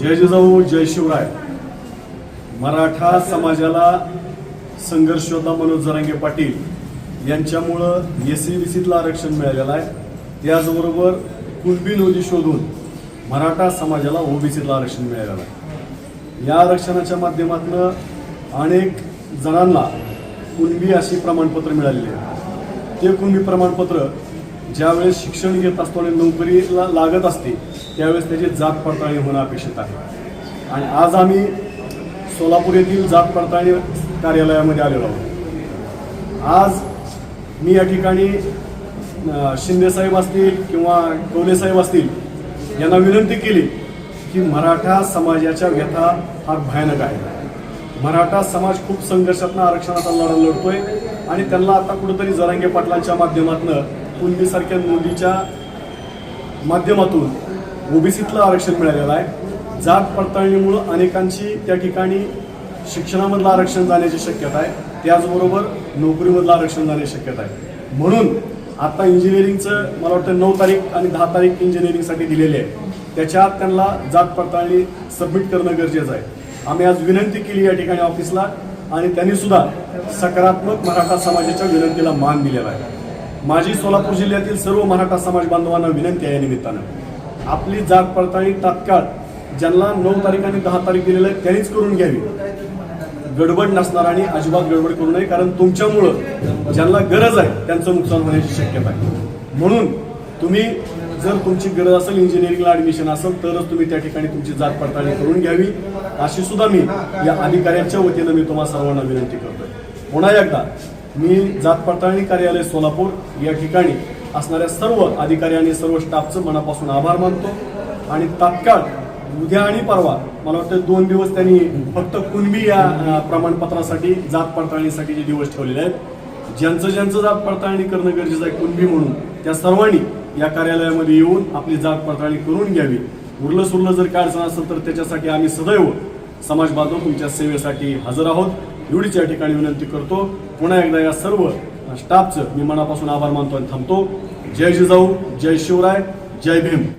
जय जिजाऊ जय शिवराय. मराठा समाजाला संघर्ष मनोज जरांगे पाटील यांच्यामुळं एस सी बी सीतलं आरक्षण मिळालेलं आहे. त्याचबरोबर कुलबी नोंदी शोधून मराठा समाजाला ओबीसीतलं आरक्षण मिळालेलं आहे. या आरक्षणाच्या माध्यमातून अनेक जणांना कुणबी अशी प्रमाणपत्र मिळालेली आहे. ते कुणबी प्रमाणपत्र ज्यावेळेस शिक्षण घेत असतो आणि नोकरीला लागत असते त्यावेळेस त्याची जात पडताळणी होणं अपेक्षित आहे. आणि आज आम्ही सोलापूर येथील जात पडताळणी कार्यालयामध्ये आलेलो आहोत. आज मी या ठिकाणी शिंदेसाहेब असतील किंवा कवलेसाहेब असतील यांना विनंती केली की मराठा समाजाच्या व्यथा फार भयानक आहे. मराठा समाज खूप संघर्षातनं आरक्षणाचा लढा लढतोय आणि त्यांना आता कुठंतरी जरांगे पाटलांच्या माध्यमातून कुणबीसारख्या नोंदीच्या माध्यमातून ओबीसीतलं आरक्षण मिळालेलं आहे. जात पडताळणीमुळं अनेकांची त्या ठिकाणी शिक्षणामधलं आरक्षण जाण्याची शक्यता आहे. त्याचबरोबर नोकरीमधलं आरक्षण जाण्याची शक्यता आहे. म्हणून आता इंजिनिअरिंगचं मला वाटतं नऊ तारीख आणि दहा तारीख इंजिनिअरिंगसाठी दिलेली आहे. त्याच्यात त्यांना जात पडताळणी सबमिट करणं गरजेचं आहे. आम्ही आज विनंती केली या ठिकाणी ऑफिसला आणि त्यांनी सुद्धा सकारात्मक मराठा समाजाच्या विनंतीला मान दिलेला आहे. माझी सोलापूर जिल्ह्यातील सर्व मराठा समाज बांधवांना विनंती आहे या निमित्तानं. आपली जात पडताळणी तात्काळ. ज्यांना नऊ तारीख आणि दहा तारीख दिलेलं आहे त्यांनीच करून घ्यावी. गडबड नसणार आणि अजिबात गडबड करू नये कारण तुमच्यामुळं ज्यांना गरज आहे त्यांचं नुकसान होण्याची शक्यता आहे. म्हणून तुम्ही जर तुमची गरज असेल इंजिनिअरिंगला ऍडमिशन असेल तरच तुम्ही त्या ठिकाणी तुमची जात पडताळणी करून घ्यावी. अशी सुद्धा मी या अधिकाऱ्यांच्या वतीनं मी तुम्हाला सर्वांना विनंती करतोय. पुन्हा एकदा मी जात पडताळणी कार्यालय सोलापूर या ठिकाणी असणाऱ्या सर्व अधिकारी आणि सर्व स्टाफचं मनापासून आभार मानतो. आणि तात्काळ उद्या आणि परवा मला वाटतं दोन दिवस त्यांनी फक्त कुणबी या प्रमाणपत्रासाठी जात पडताळणीसाठी जे दिवस ठेवलेले आहेत ज्यांचं ज्यांचं जात पडताळणी करणं गरजेचं आहे कुणबी म्हणून त्या सर्वांनी या कार्यालयामध्ये येऊन आपली जात पडताळणी करून घ्यावी. उरलं सुरलं जर काय अडचण असेल तर त्याच्यासाठी आम्ही सदैव समाज बांधव तुमच्या सेवेसाठी हजर आहोत. एवढीच या ठिकाणी विनंती करतो. पुन्हा एकदा या सर्व स्टाफचं मी मनापासून आभार मानतो आणि थांबतो. जय जिजाऊ जय शिवराय जय भीम.